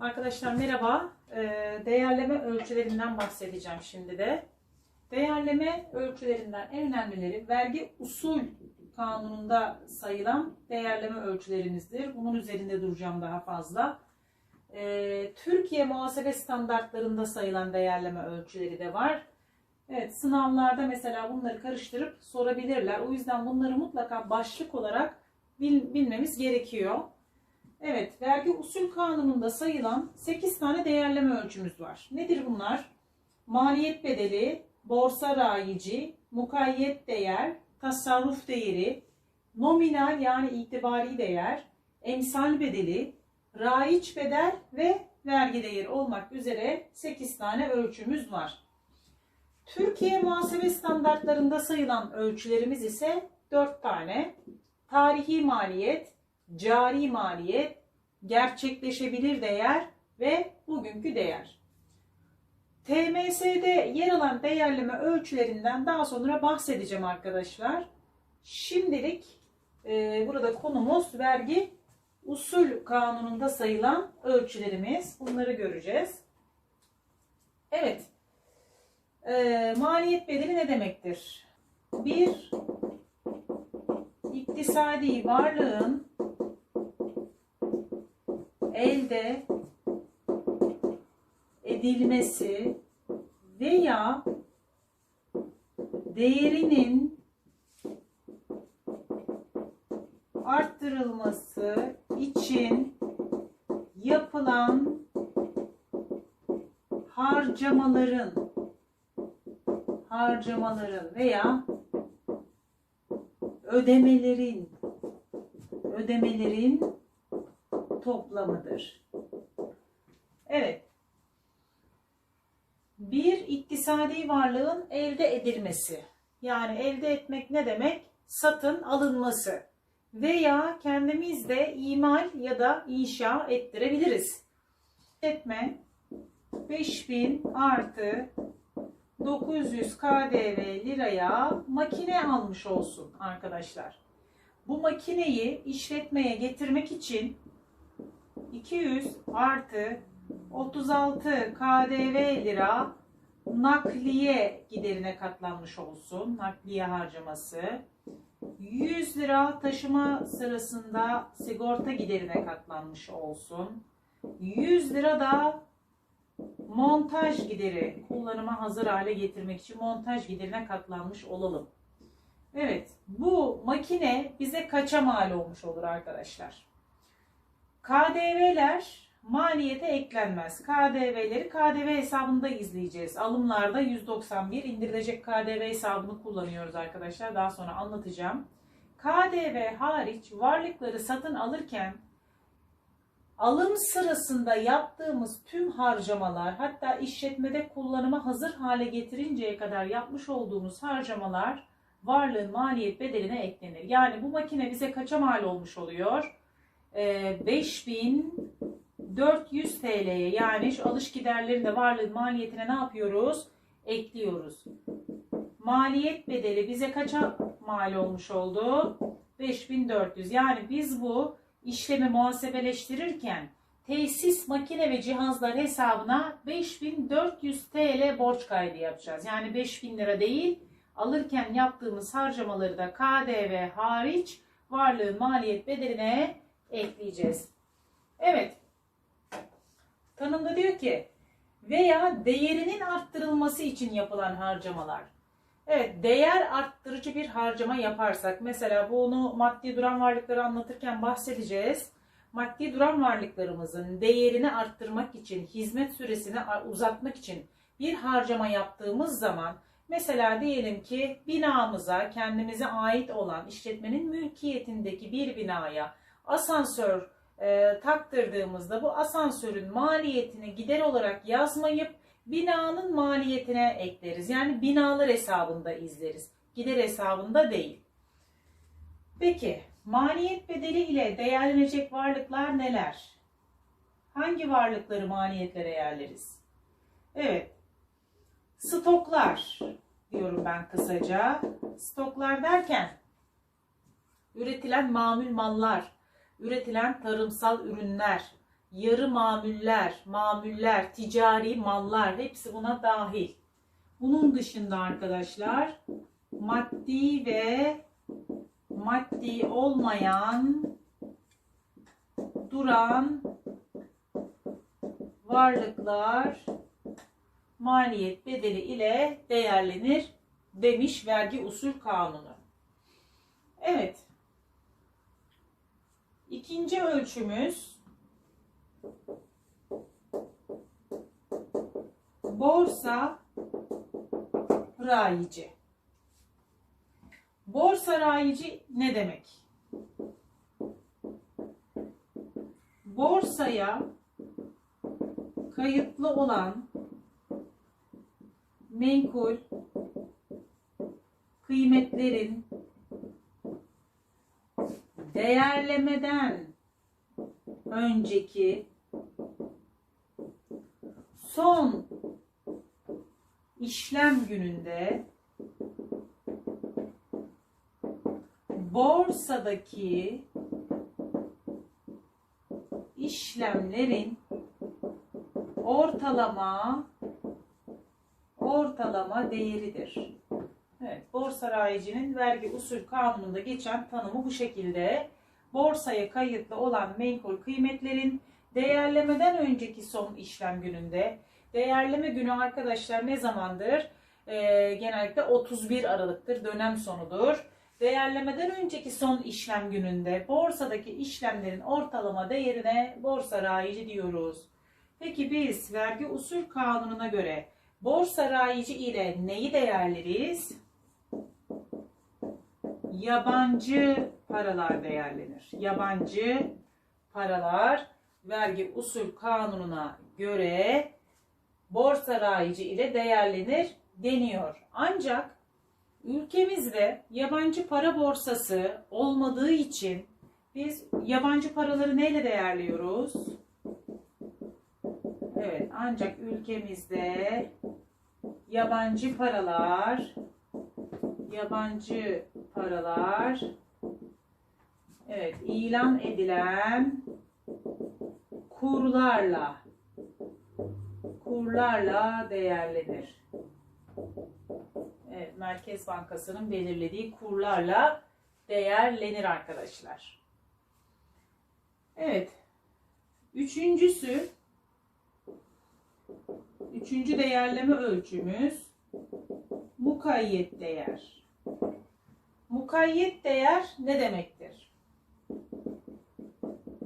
Arkadaşlar merhaba. Ee, Değerleme ölçülerinden bahsedeceğim şimdi de. Değerleme ölçülerinden en önemlileri vergi usul kanununda sayılan değerleme ölçülerimizdir. Bunun üzerinde duracağım daha fazla. Ee, Türkiye muhasebe standartlarında sayılan değerleme ölçüleri de var. Evet sınavlarda mesela bunları karıştırıp sorabilirler. O yüzden bunları mutlaka başlık olarak bil- bilmemiz gerekiyor. Evet, vergi usul kanununda sayılan 8 tane değerleme ölçümüz var. Nedir bunlar? Maliyet bedeli, borsa rayici, mukayyet değer, tasarruf değeri, nominal yani itibari değer, emsal bedeli, raiç bedel ve vergi değeri olmak üzere 8 tane ölçümüz var. Türkiye muhasebe standartlarında sayılan ölçülerimiz ise 4 tane. Tarihi maliyet, cari maliyet, gerçekleşebilir değer ve bugünkü değer. TMS'de yer alan değerleme ölçülerinden daha sonra bahsedeceğim arkadaşlar. Şimdilik e, burada konumuz vergi usul kanununda sayılan ölçülerimiz. Bunları göreceğiz. Evet. E, maliyet bedeli ne demektir? Bir iktisadi varlığın elde edilmesi veya değerinin arttırılması için yapılan harcamaların harcamaların veya ödemelerin ödemelerin toplamıdır. Evet. Bir iktisadi varlığın elde edilmesi. Yani elde etmek ne demek? Satın alınması. Veya kendimiz de imal ya da inşa ettirebiliriz. Etme 5000 artı 900 KDV liraya makine almış olsun arkadaşlar. Bu makineyi işletmeye getirmek için 200 artı 36 KDV lira nakliye giderine katlanmış olsun. Nakliye harcaması. 100 lira taşıma sırasında sigorta giderine katlanmış olsun. 100 lira da montaj gideri kullanıma hazır hale getirmek için montaj giderine katlanmış olalım. Evet, bu makine bize kaça mal olmuş olur arkadaşlar? KDV'ler maliyete eklenmez. KDV'leri KDV hesabında izleyeceğiz. Alımlarda 191 indirilecek KDV hesabını kullanıyoruz arkadaşlar. Daha sonra anlatacağım. KDV hariç varlıkları satın alırken alım sırasında yaptığımız tüm harcamalar hatta işletmede kullanıma hazır hale getirinceye kadar yapmış olduğumuz harcamalar varlığın maliyet bedeline eklenir. Yani bu makine bize kaça mal olmuş oluyor? Ee, 5400 TL'ye yani şu alış giderlerini de varlığın maliyetine ne yapıyoruz? Ekliyoruz. Maliyet bedeli bize kaça mal olmuş oldu? 5400. Yani biz bu işlemi muhasebeleştirirken tesis makine ve cihazlar hesabına 5400 TL borç kaydı yapacağız. Yani 5000 lira değil alırken yaptığımız harcamaları da KDV hariç varlığın maliyet bedeline ekleyeceğiz. Evet. Tanımda diyor ki veya değerinin arttırılması için yapılan harcamalar. Evet, değer arttırıcı bir harcama yaparsak, mesela bunu maddi duran varlıkları anlatırken bahsedeceğiz. Maddi duran varlıklarımızın değerini arttırmak için, hizmet süresini uzatmak için bir harcama yaptığımız zaman, mesela diyelim ki binamıza, kendimize ait olan işletmenin mülkiyetindeki bir binaya asansör e, taktırdığımızda bu asansörün maliyetini gider olarak yazmayıp binanın maliyetine ekleriz. Yani binalar hesabında izleriz. Gider hesabında değil. Peki maliyet bedeli ile değerlenecek varlıklar neler? Hangi varlıkları maliyetlere yerleriz? Evet. Stoklar diyorum ben kısaca. Stoklar derken üretilen mamul mallar, üretilen tarımsal ürünler, yarı mamuller, mamuller, ticari mallar hepsi buna dahil. Bunun dışında arkadaşlar maddi ve maddi olmayan duran varlıklar maliyet bedeli ile değerlenir demiş vergi usul kanunu. Evet. İkinci ölçümüz borsa rayici. Borsa rayici ne demek? Borsaya kayıtlı olan menkul kıymetlerin değerlemeden önceki son işlem gününde borsadaki işlemlerin ortalama ortalama değeridir. Borsa rayicinin vergi usul kanununda geçen tanımı bu şekilde. Borsaya kayıtlı olan menkul kıymetlerin değerlemeden önceki son işlem gününde, değerleme günü arkadaşlar ne zamandır? Ee, genellikle 31 Aralık'tır, dönem sonudur. Değerlemeden önceki son işlem gününde borsadaki işlemlerin ortalama değerine borsa rayici diyoruz. Peki biz vergi usul kanununa göre borsa rayici ile neyi değerleriz? Yabancı paralar değerlenir. Yabancı paralar vergi usul kanununa göre borsa rayici ile değerlenir deniyor. Ancak ülkemizde yabancı para borsası olmadığı için biz yabancı paraları neyle değerliyoruz? Evet, ancak ülkemizde yabancı paralar yabancı paralar evet ilan edilen kurlarla kurlarla değerlenir. Evet, Merkez Bankası'nın belirlediği kurlarla değerlenir arkadaşlar. Evet. Üçüncüsü Üçüncü değerleme ölçümüz mukayyet değer. Mukayyet değer ne demektir?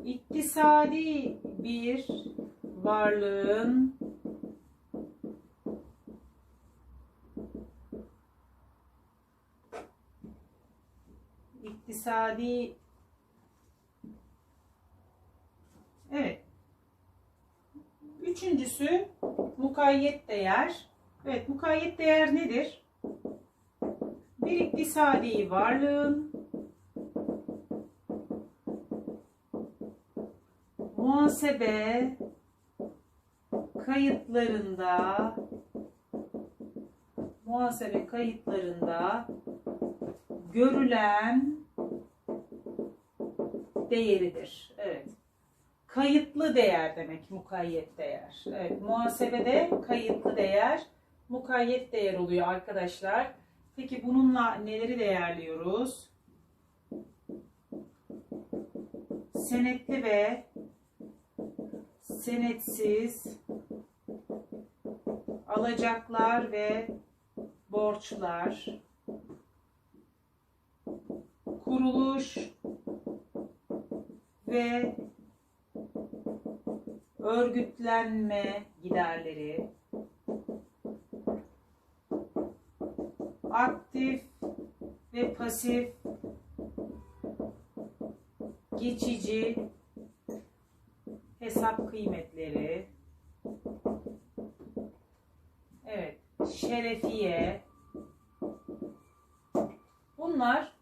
İktisadi bir varlığın iktisadi Evet. Üçüncüsü mukayyet değer. Evet, mukayyet değer nedir? Bir iktisadi varlığın muhasebe kayıtlarında muhasebe kayıtlarında görülen değeridir. Evet. Kayıtlı değer demek mukayyet değer. Evet, muhasebede kayıtlı değer mukayyet değer oluyor arkadaşlar. Peki bununla neleri değerliyoruz? Senetli ve senetsiz alacaklar ve borçlar kuruluş ve örgütlenme giderleri aktif ve pasif geçici hesap kıymetleri evet şerefiye bunlar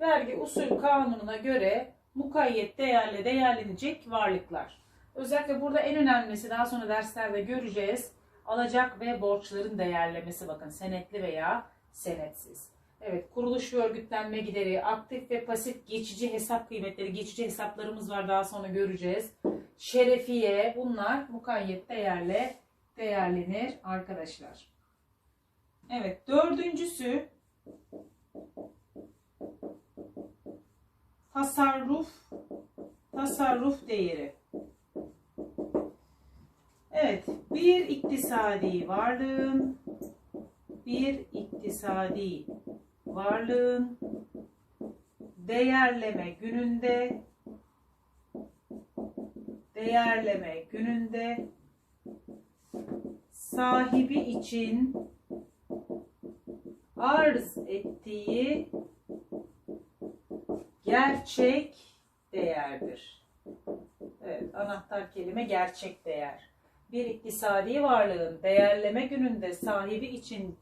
vergi usul kanununa göre mukayyet değerle değerlenecek varlıklar. Özellikle burada en önemlisi daha sonra derslerde göreceğiz. Alacak ve borçların değerlemesi bakın senetli veya senetsiz. Evet kuruluş ve örgütlenme gideri, aktif ve pasif geçici hesap kıymetleri, geçici hesaplarımız var daha sonra göreceğiz. şerefiye bunlar mukayyet değerle değerlenir arkadaşlar. Evet dördüncüsü tasarruf tasarruf değeri. Evet bir iktisadi varlığın bir iktisadi varlığın değerleme gününde değerleme gününde sahibi için arz ettiği gerçek değerdir. Evet, anahtar kelime gerçek değer. Bir iktisadi varlığın değerleme gününde sahibi için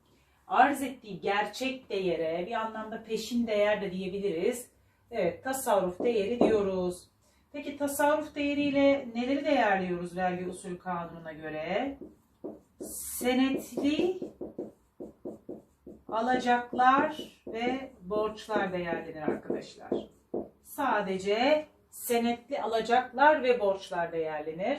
arz ettiği gerçek değere bir anlamda peşin değer de diyebiliriz. Evet, tasarruf değeri diyoruz. Peki tasarruf değeriyle neleri değerliyoruz vergi usul kanununa göre? Senetli alacaklar ve borçlar değerlenir arkadaşlar. Sadece senetli alacaklar ve borçlar değerlenir.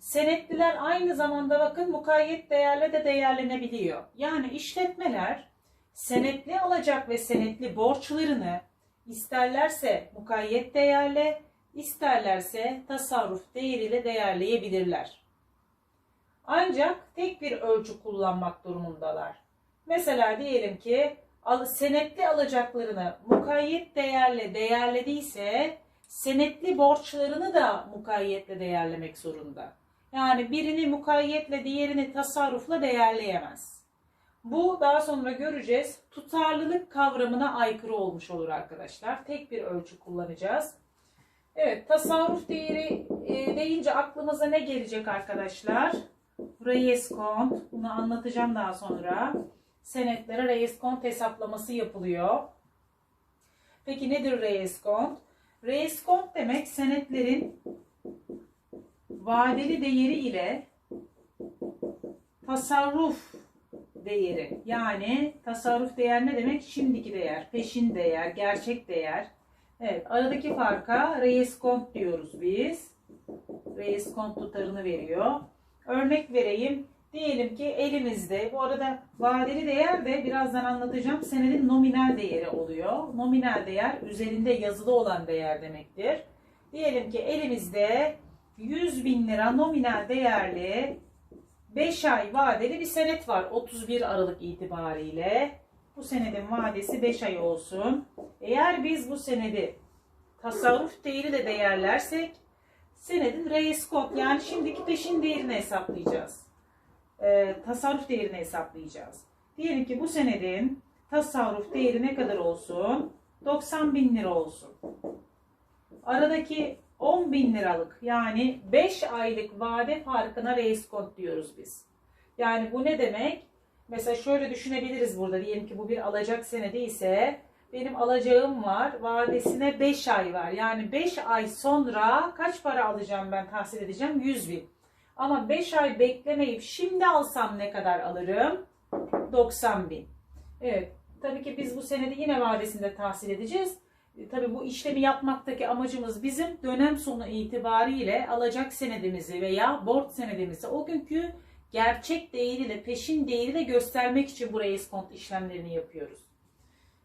Senetliler aynı zamanda bakın mukayyet değerle de değerlenebiliyor. Yani işletmeler senetli alacak ve senetli borçlarını isterlerse mukayyet değerle, isterlerse tasarruf değeriyle değerleyebilirler. Ancak tek bir ölçü kullanmak durumundalar. Mesela diyelim ki senetli alacaklarını mukayyet değerle değerlediyse senetli borçlarını da mukayyetle değerlemek zorunda. Yani birini mukayyetle diğerini tasarrufla değerleyemez. Bu daha sonra göreceğiz tutarlılık kavramına aykırı olmuş olur arkadaşlar. Tek bir ölçü kullanacağız. Evet tasarruf değeri e, deyince aklımıza ne gelecek arkadaşlar? Reyes-Kont. Bunu anlatacağım daha sonra. Senetlere Reyes-Kont hesaplaması yapılıyor. Peki nedir Reyes-Kont? Reyes-Kont demek senetlerin vadeli değeri ile tasarruf değeri. Yani tasarruf değer ne demek? Şimdiki değer, peşin değer, gerçek değer. Evet, aradaki farka Reyes-Kont diyoruz biz. Reyes-Kont tutarını veriyor. Örnek vereyim. Diyelim ki elimizde, bu arada vadeli değer de birazdan anlatacağım, senedin nominal değeri oluyor. Nominal değer üzerinde yazılı olan değer demektir. Diyelim ki elimizde 100 bin lira nominal değerli 5 ay vadeli bir senet var 31 Aralık itibariyle. Bu senedin vadesi 5 ay olsun. Eğer biz bu senedi tasarruf değeriyle değerlersek senedin reis kod yani şimdiki peşin değerini hesaplayacağız. Ee, tasarruf değerini hesaplayacağız. Diyelim ki bu senedin tasarruf değeri ne kadar olsun? 90 bin lira olsun. Aradaki 10 bin liralık yani 5 aylık vade farkına reis kod diyoruz biz. Yani bu ne demek? Mesela şöyle düşünebiliriz burada. Diyelim ki bu bir alacak senedi ise benim alacağım var. Vadesine 5 ay var. Yani 5 ay sonra kaç para alacağım ben tahsil edeceğim? 100 bin. Ama 5 ay beklemeyip şimdi alsam ne kadar alırım? 90 bin. Evet. Tabii ki biz bu senedi yine vadesinde tahsil edeceğiz. E, Tabii bu işlemi yapmaktaki amacımız bizim dönem sonu itibariyle alacak senedimizi veya borç senedimizi o günkü gerçek değeriyle peşin değeriyle göstermek için bu reis kont işlemlerini yapıyoruz.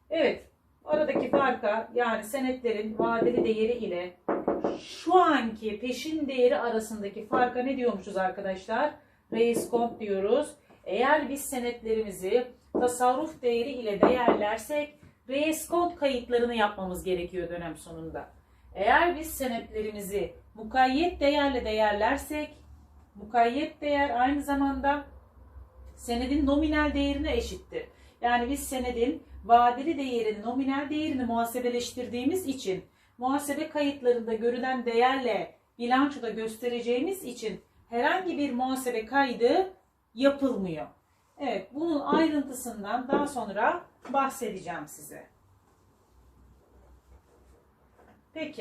Evet, aradaki farka yani senetlerin vadeli değeri ile şu anki peşin değeri arasındaki farka ne diyormuşuz arkadaşlar? Reis kont diyoruz. Eğer biz senetlerimizi tasarruf değeri ile değerlersek reeskont kayıtlarını yapmamız gerekiyor dönem sonunda. Eğer biz senetlerimizi mukayyet değerle değerlersek, mukayyet değer aynı zamanda senedin nominal değerine eşittir. Yani biz senedin vadeli değerin nominal değerini muhasebeleştirdiğimiz için muhasebe kayıtlarında görülen değerle bilançoda göstereceğimiz için herhangi bir muhasebe kaydı yapılmıyor. Evet, bunun ayrıntısından daha sonra bahsedeceğim size. Peki.